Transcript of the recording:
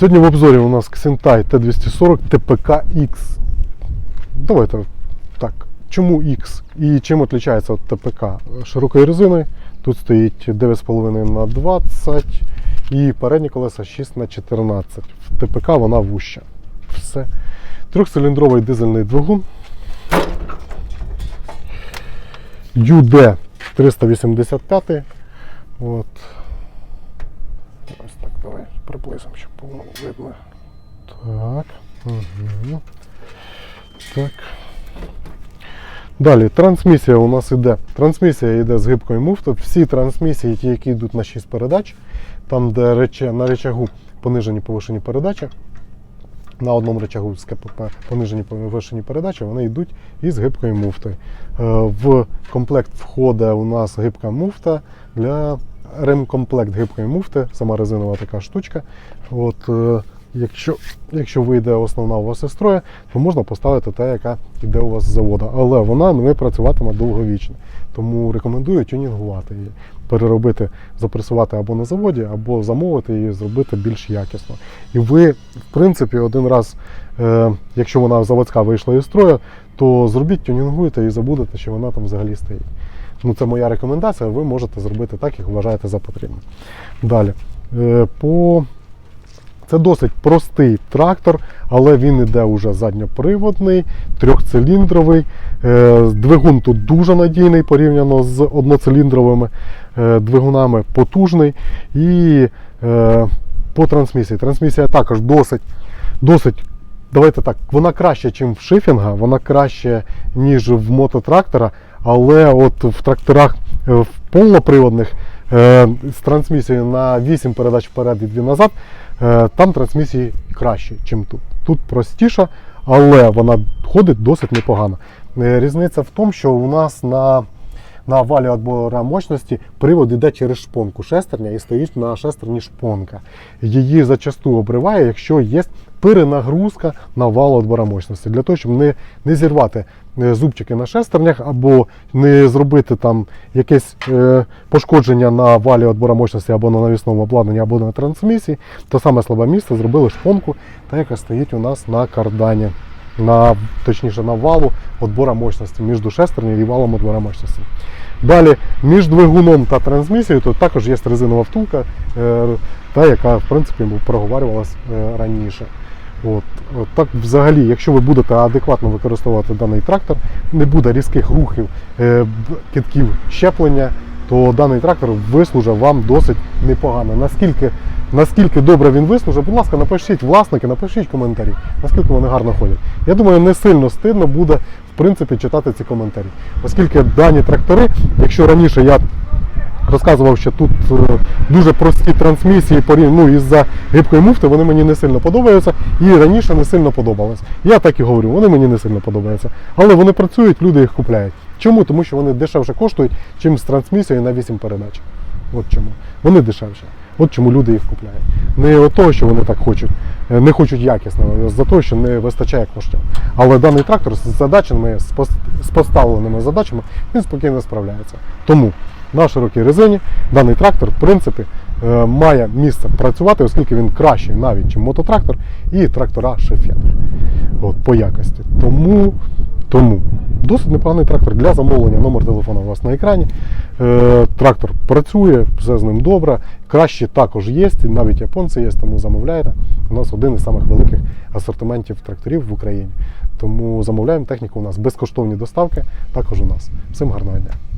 Сьогодні в обзорі у нас Xentai T240 TPK X. Давайте так. Чому X і чим відрізняється від ТПК? Широкою резиною. Тут стоїть 9,5 на 20 і передні колеса 6 на 14 В ТПК вона вуща. Все. Трьохциліндровий дизельний двигун. UD 385. От. Ось давай приблизимо, щоб було видно. Так. Угу. Так. Далі, трансмісія у нас йде. Трансмісія йде з гибкою муфтою. Всі трансмісії, ті, які йдуть на 6 передач, там, де рече, на речагу понижені повишені передачі, на одному речагу з КПП понижені повишені передачі, вони йдуть із гибкою муфтою. Е, В комплект входить у нас гибка муфта для ремкомплект гибкої муфти, сама резинова така штучка. От, е, якщо, якщо вийде основна у вас із строю, то можна поставити та, яка йде у вас з заводу. Але вона не працюватиме довговічно. Тому рекомендую тюнінгувати її, переробити, запресувати або на заводі, або замовити її, зробити більш якісно. І ви, в принципі, один раз, е, якщо вона заводська вийшла із строю, то зробіть тюнінгуйте і забудете, що вона там взагалі стоїть. Ну, це моя рекомендація, ви можете зробити так, як вважаєте за потрібне. Далі. Е, По... Це досить простий трактор, але він іде уже задньоприводний, трьохциліндровий. Е, Двигун тут дуже надійний порівняно з одноциліндровими е, двигунами, потужний. І по трансмісії. Трансмісія також досить, досить давайте так, вона краще, ніж в шифінга, вона краще, ніж в мототрактора, але от в тракторах е, в повноприводних е, з трансмісією на 8 передач вперед і 2 назад, е, там трансмісії краще, ніж тут. Тут простіша, але вона ходить досить непогано. Різниця в тому, що у нас на на валі отбора мощності привод йде через шпонку шестерня і стоїть на шестерні шпонка. Її зачасту обриває, якщо є перенагрузка на вал отбора мощності. Для того, щоб не, не зірвати е, зубчики на шестернях або не зробити там якесь е, пошкодження на валі отбора мощності або на навісному обладнанні, або на трансмісії, то саме слабе місце зробили шпонку, та яка стоїть у нас на кардані. На, точніше на валу отбора мощності між шестернею і валом отбора мощності. Далі між двигуном та трансмісією тут також є резинова втулка, е, та яка в принципі проговорювалась е, раніше. От, от так взагалі, якщо ви будете адекватно використовувати даний трактор, не буде різких рухів е, китків щеплення, то даний трактор вислужить вам досить непогано. Наскільки, наскільки добре він вислужить, будь ласка, напишіть власники, напишіть коментарі, наскільки вони гарно ходять. Я думаю, не сильно стидно буде в принципі читати ці коментарі. Оскільки дані трактори, якщо раніше я розказував, що тут е, дуже прості трансмісії ну, із-за гибкої муфти, вони мені не сильно подобаються. І раніше не сильно подобалось. Я так і говорю, вони мені не сильно подобаються. Але вони працюють, люди їх купляють. Чому? Тому що вони дешевше коштують, чим з трансмісією на 8 передач. От чому. Вони дешевше. От чому люди їх купляють. Не от того, що вони так хочуть, е, не хочуть якісного, а за того, що не вистачає коштів. Але даний трактор з задачами, з поставленими задачами, він спокійно справляється. Тому на широкій резині даний трактор, в принципі, е, має місце працювати, оскільки він кращий навіть, ніж мототрактор і трактора Шефен. От, по якості. Тому, тому досить непоганий трактор для замовлення. Номер телефону у вас на екрані. Е, трактор працює, все з ним добре. Краще також є, навіть японці є, тому замовляєте. У нас один із самих великих асортиментів тракторів в Україні. Тому замовляємо техніку у нас. Безкоштовні доставки також у нас. Всім гарного дня.